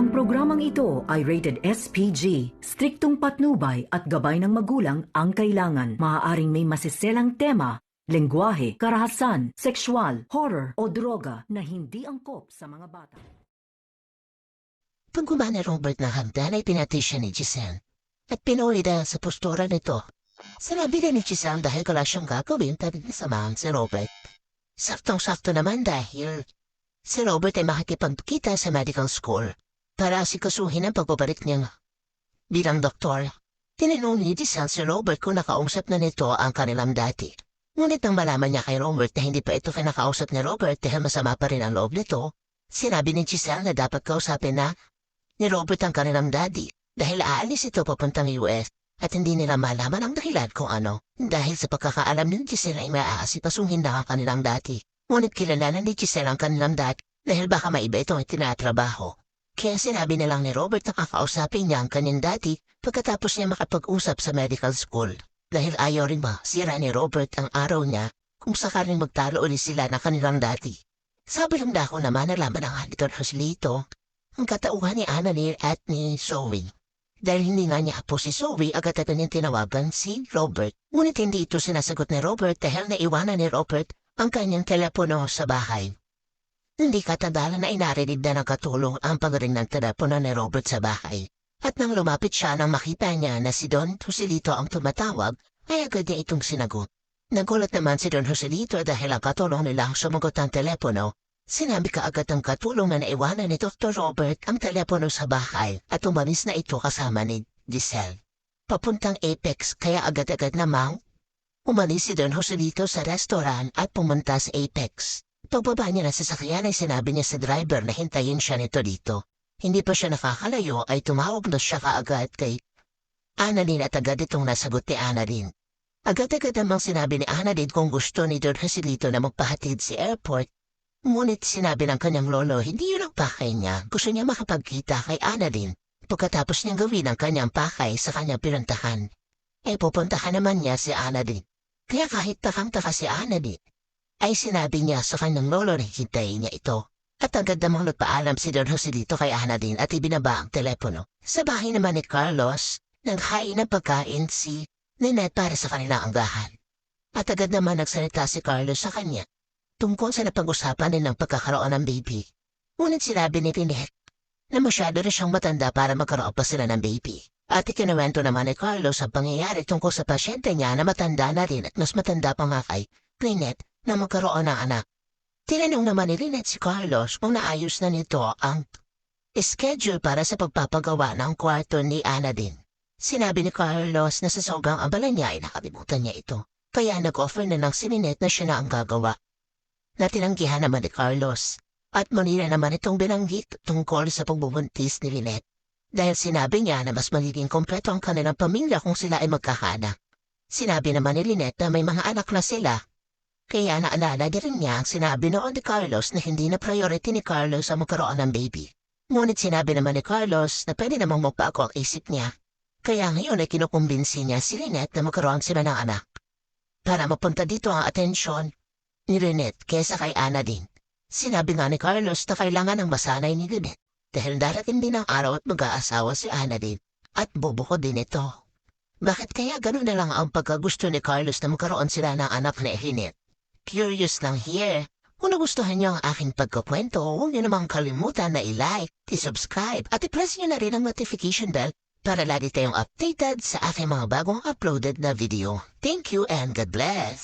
Ang programang ito ay rated SPG. Striktong patnubay at gabay ng magulang ang kailangan. Maaaring may masiselang tema, lengguwahe, karahasan, sexual, horror o droga na hindi angkop sa mga bata. Pag gumana Robert ng hagdan ay pinati siya ni Giselle. At pinuli dahil sa postura nito. Sinabi na ni Giselle dahil wala siyang gagawin tabi samahan si Robert. Saktong-sakto naman dahil si Robert ay makikipagkita sa medical school para asikasuhin ang pagbabalik niya bilang doktor. Tinanong ni Giselle si Robert kung nakausap na nito ang kanilang dati. Ngunit nang malaman niya kay Robert na hindi pa ito kinakausap ni Robert dahil masama pa rin ang loob nito, sinabi ni Giselle na dapat kausapin na ni Robert ang kanilang daddy dahil aalis ito papuntang US at hindi nila malaman ang dahilan kung ano dahil sa pagkakaalam ni Giselle ay maaasipasuhin na ang kanilang dati. Ngunit kilalanan ni Giselle ang kanilang dati dahil baka maiba itong itinatrabaho. Kaya sinabi na lang ni Robert na kakausapin niya ang kanyang dati pagkatapos niya makapag-usap sa medical school. Dahil ayaw rin ba sira ni Robert ang araw niya kung sakaling magtalo ulit sila ng kanilang dati. Sabi lang dako naman nalaman ng Haliton Joselito ang katauhan ni Annalyn at ni Zoe. Dahil hindi nga niya po si Zoe, agad-agad niyang tinawagan si Robert. Ngunit hindi ito sinasagot ni Robert dahil naiwanan ni Robert ang kanyang telepono sa bahay. Hindi katagalan na inarinig na nakatulong ang pagring ng telepono ni Robert sa bahay. At nang lumapit siya nang makita niya na si Don Joselito ang tumatawag, ay agad niya itong sinagot. Nagulat naman si Don Joselito dahil ang katulong nila ang sumagot ang telepono Sinabi ka agad ang katulong na naiwanan ni Dr. Robert ang telepono sa bahay at umalis na ito kasama ni Giselle. Papuntang Apex kaya agad-agad namang umalis si Don Joselito sa restaurant at pumunta sa Apex. Pagbaba niya na sa sakyan ay sinabi niya sa driver na hintayin siya nito dito. Hindi pa siya nakakalayo ay tumawag na siya kaagad kay Annalyn at agad itong nasagot ni Annalyn. Agad-agad namang sinabi ni Annalyn kung gusto ni Don Joselito na magpahatid si airport Ngunit sinabi ng kanyang lolo hindi yun ang pakay niya. Gusto niya makapagkita kay Annalyn pagkatapos niyang gawin ang kanyang pakay sa kanyang pinuntahan. Eh pupuntahan naman niya si Annalyn. Kaya kahit takang-taka si Annalyn, ay sinabi niya sa kanyang lolo na hintayin niya ito. At agad namang nagpaalam si Don Jose dito kay Annalyn at ibinaba ang telepono. Sa bahay naman ni Carlos, naghain ng pagkain si Ninette para sa kanilang anggahan. At agad naman nagsalita si Carlos sa kanya tungkol sa napag-usapan nilang pagkakaroon ng baby. Ngunit sinabi ni Pinek na masyado rin siyang matanda para magkaroon pa sila ng baby. At ikinuwento naman ni Carlos ang pangyayari tungkol sa pasyente niya na matanda na rin at mas matanda pa nga kay Lynette na magkaroon ng anak. Tinanong naman ni Lynette si Carlos kung naayos na nito ang schedule para sa pagpapagawa ng kwarto ni Anna din. Sinabi ni Carlos na sa sogang abala niya ay nakalimutan niya ito. Kaya nag-offer na ng si Lynette na siya na ang gagawa na tinanggihan naman ni Carlos. At muli na naman itong binanggit tungkol sa pagbubuntis ni Lynette. Dahil sinabi niya na mas magiging kompleto ang kanilang pamilya kung sila ay magkakaanak. Sinabi naman ni Lynette na may mga anak na sila. Kaya naalala din niya ang sinabi noon ni Carlos na hindi na priority ni Carlos ang magkaroon ng baby. Ngunit sinabi naman ni Carlos na pwede namang magbago ang isip niya. Kaya ngayon ay kinukumbinsi niya si Lynette na magkaroon sila ng anak. Para mapunta dito ang atensyon ni Lynette kesa kay Ana din. Sinabi nga ni Carlos na kailangan ng masanay ni Lynette dahil darating din ang araw at mag-aasawa si Ana din at bubuko din ito. Bakit kaya gano'n na lang ang pagkagusto ni Carlos na magkaroon sila ng anak ni Lynette? Curious lang here. Kung nagustuhan niyo ang aking pagkukwento, huwag niyo namang kalimutan na i-like, i-subscribe at i-press niyo na rin ang notification bell para lagi tayong updated sa aking mga bagong uploaded na video. Thank you and God bless!